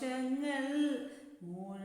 ദോഷങ്ങൾ മൂഴ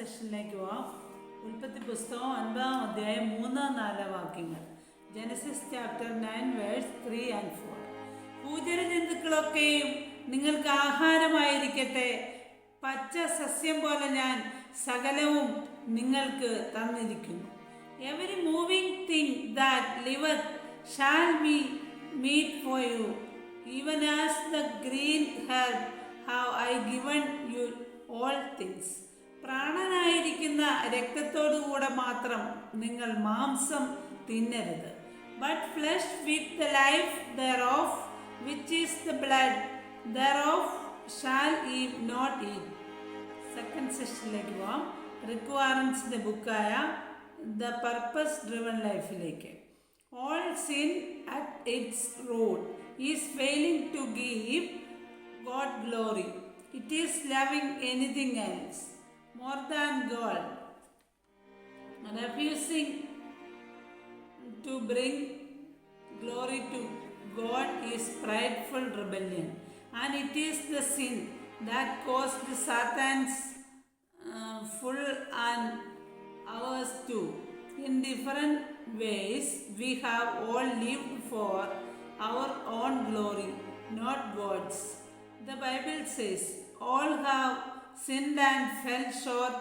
സെഷനിലേക്ക് പോവാം. ഉൽപ്പത്തി പുസ്തകം ഒൻപതാം അധ്യായം മൂന്ന് നാല് വാക്യങ്ങൾ. Genesis chapter nine verse three and four പൂജന ജന്തുക്കളൊക്കെയും നിങ്ങൾക്ക് ആഹാരമായിരിക്കട്ടെ. പച്ച സസ്യം പോലെ ഞാൻ സകലവും നിങ്ങൾക്ക് തന്നിരിക്കുന്നു. Every moving thing that liveth shall be meat for you even as the green herb have I given you all things പ്രാണനായിരിക്കുന്ന രക്തത്തോടുകൂടെ മാത്രം നിങ്ങൾ മാംസം തിന്നരുത്. But flesh with the life thereof which is the blood thereof shall ye not eat second സെഷനിലേക്ക് പോവാം റിക്വയർമെൻസിന്റെ ബുക്കായ the purpose driven ലൈഫിലേക്ക് all sin at its root is failing to give God glory it is loving anything else more than gold, refusing to bring glory to God is prideful rebellion, and it is the sin that caused Satan's uh, full and ours too. In different ways, we have all lived for our own glory, not God's. The Bible says, All have sinned and fell short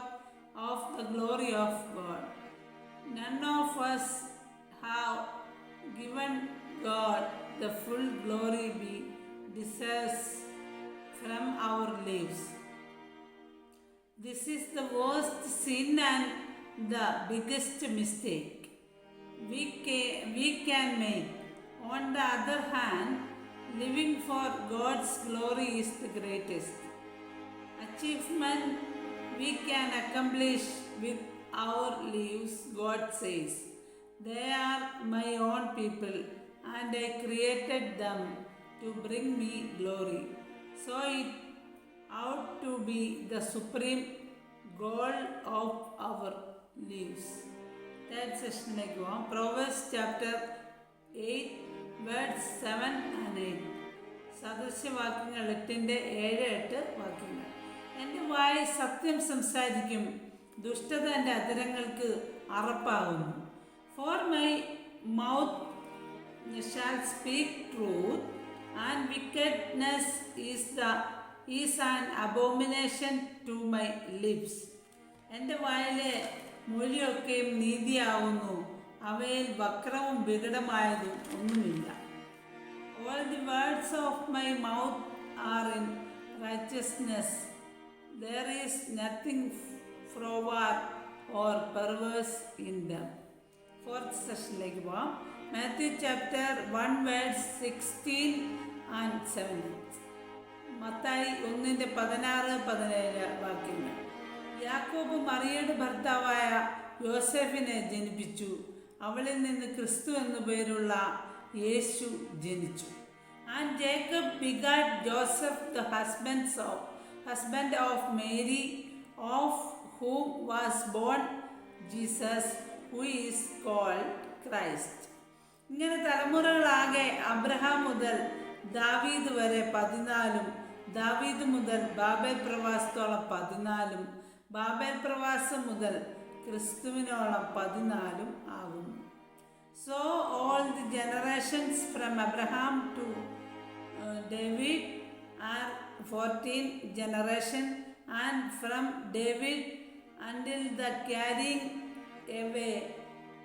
of the glory of God. None of us have given God the full glory we deserve from our lives. This is the worst sin and the biggest mistake we can, we can make. On the other hand, living for God's glory is the greatest achievement we can accomplish with our lives, God says. They are my own people, and I created them to bring me glory. So it ought to be the supreme goal of our lives. Third go പോവാം proverbs chapter eight verses seven and eight സദൃശ്യവാക്യങ്ങൾ എട്ടിന്റെ ഏഴ് എട്ട് വാക്യങ്ങൾ വായി സത്യം സംസാരിക്കും. ദുഷ്ടത എന്റെ അധരങ്ങൾക്ക് അറപ്പാകുന്നു. For my mouth shall speak truth and wickedness is the is an abomination to my lips എന്റെ വായിലെ മൊഴിയൊക്കെയും നീതിയാവുന്നു. അവയിൽ വക്രവും വികടമായതും ഒന്നുമില്ല. All the words of my mouth are in righteousness. There is nothing froward or perverse in them. Fourth സെഷനിലേക്ക് പോവാം. Matthew chapter one words sixteen and seventeen Mathai ഒന്നിന്റെ പതിനാറ് പതിനേഴ് വാക്യങ്ങൾ. യാക്കോബ് മറിയയുടെ ഭർത്താവായ യോസെഫിനെ ജനിപ്പിച്ചു. അവളിൽ നിന്ന് ക്രിസ്തു എന്നു പേരുള്ള യേശു ജനിച്ചു. And Jacob begat Joseph the husbands of husband of Mary of whom was born Jesus who is called Christ ഇങ്ങനെ തലമുറകളാകെ അബ്രഹാം മുതൽ ദാവീദ് വരെ പതിനാലും ദാവീദ് മുതൽ ബാബേൽ പ്രവാസത്തോളം പതിനാലും ബാബേൽ പ്രവാസം മുതൽ ക്രിസ്തുവിനോളം പതിനാലും ആകുന്നു. So all the generations from Abraham to David are fourteen generation and from David until the carrying away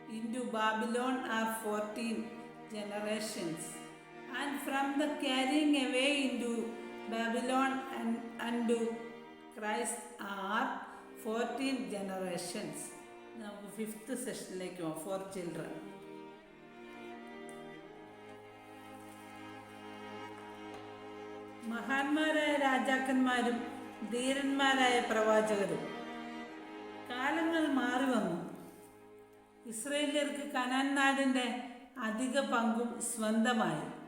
into Babylon are 14 generations, and from the carrying away into Babylon and unto Christ are 14 generations. നമുക്ക് fifth സെഷനിലേക്ക് പോകാം for children മഹാന്മാരായ രാജാക്കന്മാരും ധീരന്മാരായ പ്രവാചകരും. കാലങ്ങൾ മാറി വന്നു. ഇസ്രയേലിയർക്ക് Canaan നാടിന്റെ അധിക പങ്കും സ്വന്തമായി.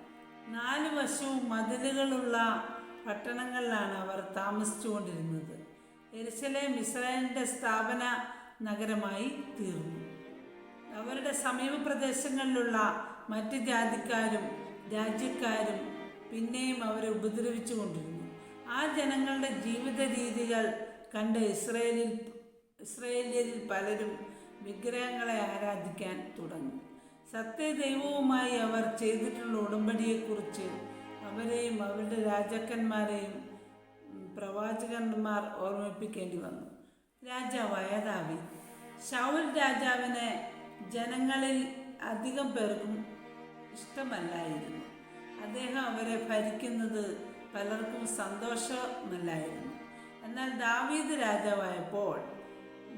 നാല് വശവും മതിലുകളുള്ള പട്ടണങ്ങളിലാണ് അവർ താമസിച്ചുകൊണ്ടിരുന്നത്. എരിശലേം ഇസ്രായേലിന്റെ സ്ഥാപന നഗരമായി തീർന്നു. അവരുടെ സമീപ പ്രദേശങ്ങളിലുള്ള മറ്റ് ജാതിക്കാരും രാജ്യക്കാരും പിന്നെയും അവരെ ഉപദ്രവിച്ചു കൊണ്ടിരുന്നു ആ ജനങ്ങളുടെ ജീവിത രീതികൾ കണ്ട് ഇസ്രയേലിൽ ഇസ്രയേലിയരിൽ പലരും വിഗ്രഹങ്ങളെ ആരാധിക്കാൻ തുടങ്ങി. സത്യദൈവവുമായി അവർ ചെയ്തിട്ടുള്ള ഉടമ്പടിയെക്കുറിച്ച് അവരെയും അവരുടെ രാജാക്കന്മാരെയും പ്രവാചകന്മാർ ഓർമ്മിപ്പിക്കേണ്ടി വന്നു. രാജാവായ ദാവി ശൗൽ രാജാവിനെ ജനങ്ങളിൽ അധികം പേർക്കും ഇഷ്ടമല്ലായിരുന്നു. അദ്ദേഹം അവരെ ഭരിക്കുന്നത് പലർക്കും സന്തോഷമല്ലായിരുന്നു. എന്നാൽ ദാവീദ് രാജാവായപ്പോൾ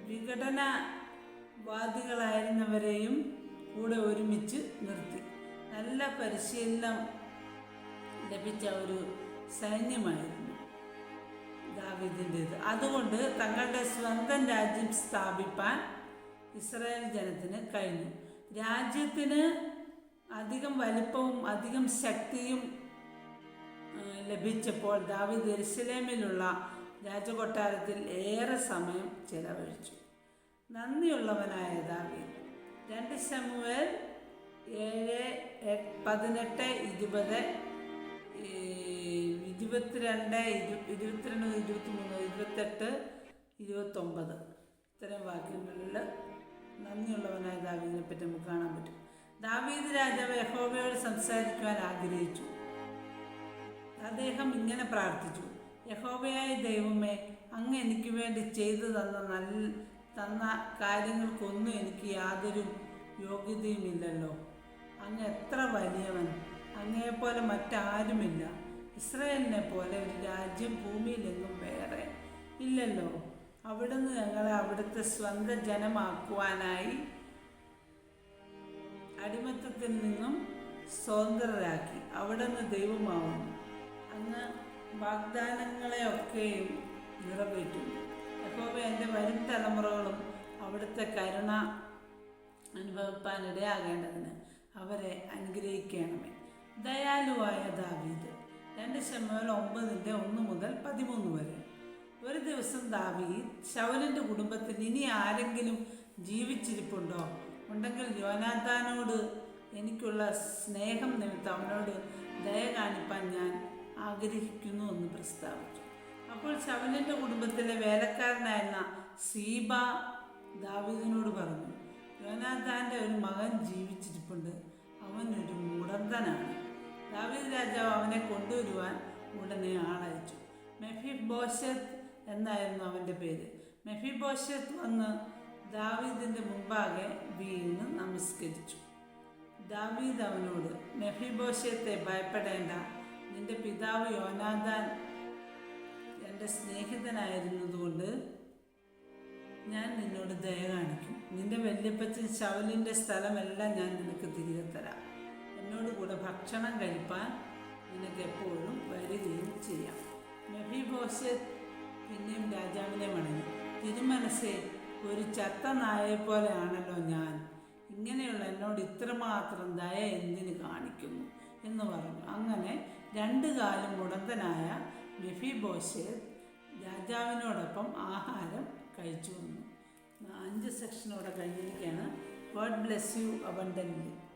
വിഘടനവാദികളായിരുന്നവരെയും കൂടെ ഒരുമിച്ച് നിർത്തി. നല്ല പരിശീലനം ലഭിച്ച ഒരു സൈന്യമായിരുന്നു ദാവീദിന്റേത്. അതുകൊണ്ട് തങ്ങളുടെ സ്വന്തം രാജ്യം സ്ഥാപിപ്പാൻ ഇസ്രായേൽ ജനത്തിന് കഴിഞ്ഞു. രാജ്യത്തിന് അധികം വലിപ്പവും അധികം ശക്തിയും ലഭിച്ചപ്പോൾ ദാവിദ് എരുസലേമിലുള്ള രാജകൊട്ടാരത്തിൽ ഏറെ സമയം ചെലവഴിച്ചു. നന്ദിയുള്ളവനായ ദാവീദ്. രണ്ട് ശമുവേൽ ഏഴ് പതിനെട്ട് ഇരുപത് ഇരുപത്തിരണ്ട് ഇരുപത്തിരണ്ട് ഇരു- ഇരുപത്തിരണ്ട് ഇരുപത്തിമൂന്ന് ഇരുപത്തെട്ട് ഇരുപത്തൊമ്പത്. ഇത്തരം വാക്യങ്ങളിൽ നന്ദിയുള്ളവനായ ദാവീദിനെ പറ്റി നമുക്ക് കാണാൻ പറ്റും. ദാവീദ് രാജാവ് യഹോവയോട് സംസാരിക്കുവാൻ ആഗ്രഹിച്ചു. അദ്ദേഹം ഇങ്ങനെ പ്രാർത്ഥിച്ചു യഹോവയായ ദൈവമേ അങ്ങ് എനിക്ക് വേണ്ടി ചെയ്തു തന്ന നല്ല തന്ന കാര്യങ്ങൾക്കൊന്നും എനിക്ക് യാതൊരു യോഗ്യതയുമില്ലല്ലോ അങ്ങ് എത്ര വലിയവൻ അങ്ങയെപ്പോലെ മറ്റാരുമില്ല. ഇസ്രായേലിനെ പോലെ ഒരു രാജ്യം ഭൂമിയിലെങ്ങും വേറെ ഇല്ലല്ലോ. അവിടുന്ന് ഞങ്ങളെ അവിടുത്തെ സ്വന്തം ജനമാക്കുവാനായി അടിമത്തത്തിൽ നിന്നും സ്വതന്ത്രരാക്കി. അവിടുന്ന് ദൈവമാവുന്നു. അങ്ങ് വാഗ്ദാനങ്ങളെയൊക്കെയും നിറവേറ്റും യഹോവ എന്റെ വരും തലമുറകളും അവിടുത്തെ കരുണ അനുഭവിപ്പാനിടയാകേണ്ടതിന് അവരെ അനുഗ്രഹിക്കണമേ. ദയാലുവായ ദാവീദ് രണ്ട് ശമ്പൽ ഒമ്പതിന്റെ ഒന്ന് മുതൽ പതിമൂന്ന് വരെ. ഒരു ദിവസം ദാവീദ് ശവലിന്റെ കുടുംബത്തിൽ ഇനി ആരെങ്കിലും ജീവിച്ചിരിപ്പുണ്ടോ? ഉണ്ടെങ്കിൽ യോനാഥാനോട് എനിക്കുള്ള സ്നേഹം നിമിത്തം അവനോട് ദയ കാണിപ്പാൻ ഞാൻ ആഗ്രഹിക്കുന്നു എന്ന് പ്രസ്താവിച്ചു. അപ്പോൾ ശവലിന്റെ കുടുംബത്തിലെ വേലക്കാരനായിരുന്ന സീബ ദാവീദിനോട് പറഞ്ഞു യോനാഥാന്റെ ഒരു മകൻ ജീവിച്ചിരിപ്പുണ്ട്. അവനൊരു മുടന്തനാണ്. ദാവീദ് രാജാവ് അവനെ കൊണ്ടുവരുവാൻ ഉടനെ ആളയച്ചു. മെഫി ബോഷത്ത് എന്നായിരുന്നു അവന്റെ പേര്. മെഫി ബോഷത്ത് വന്ന് ദാവീദിന്റെ മുമ്പാകെ വീണ് നമസ്കരിച്ചു ദാവീദ് അവനോട് മെഫിബോഷത്തെ ഭയപ്പെടേണ്ട നിന്റെ പിതാവ് യോനാദാൻ എന്റെ സ്നേഹിതനായിരുന്നതുകൊണ്ട് ഞാൻ നിന്നോട് ദയ കാണിക്കും. നിന്റെ വല്യപ്പച്ചൻ ശവലിന്റെ സ്ഥലമെല്ലാം ഞാൻ നിനക്ക് തിരികെ തരാം. എന്നോട് കൂടെ ഭക്ഷണം കഴിപ്പാൻ നിനക്ക് എപ്പോഴും വരികയും ചെയ്യാം. മെഫിബോഷത്ത് പിന്നെയും രാജാവിനെ മണങ്ങി തിരുമനസ്സെ ഒരു ചത്ത നായെപ്പോലെയാണല്ലോ ഞാൻ. ഇങ്ങനെയുള്ള എന്നോട് ഇത്രമാത്രം ദയ എന്തിന് കാണിക്കുന്നു എന്ന് പറഞ്ഞു. അങ്ങനെ രണ്ടു കാലം മുടന്തനായ മെഫിബോഷത്ത് രാജാവിനോടൊപ്പം ആഹാരം കഴിച്ചു വന്നു. അഞ്ച് സെക്ഷനോടെ കഴിഞ്ഞിരിക്കുകയാണ്. God bless you abundantly.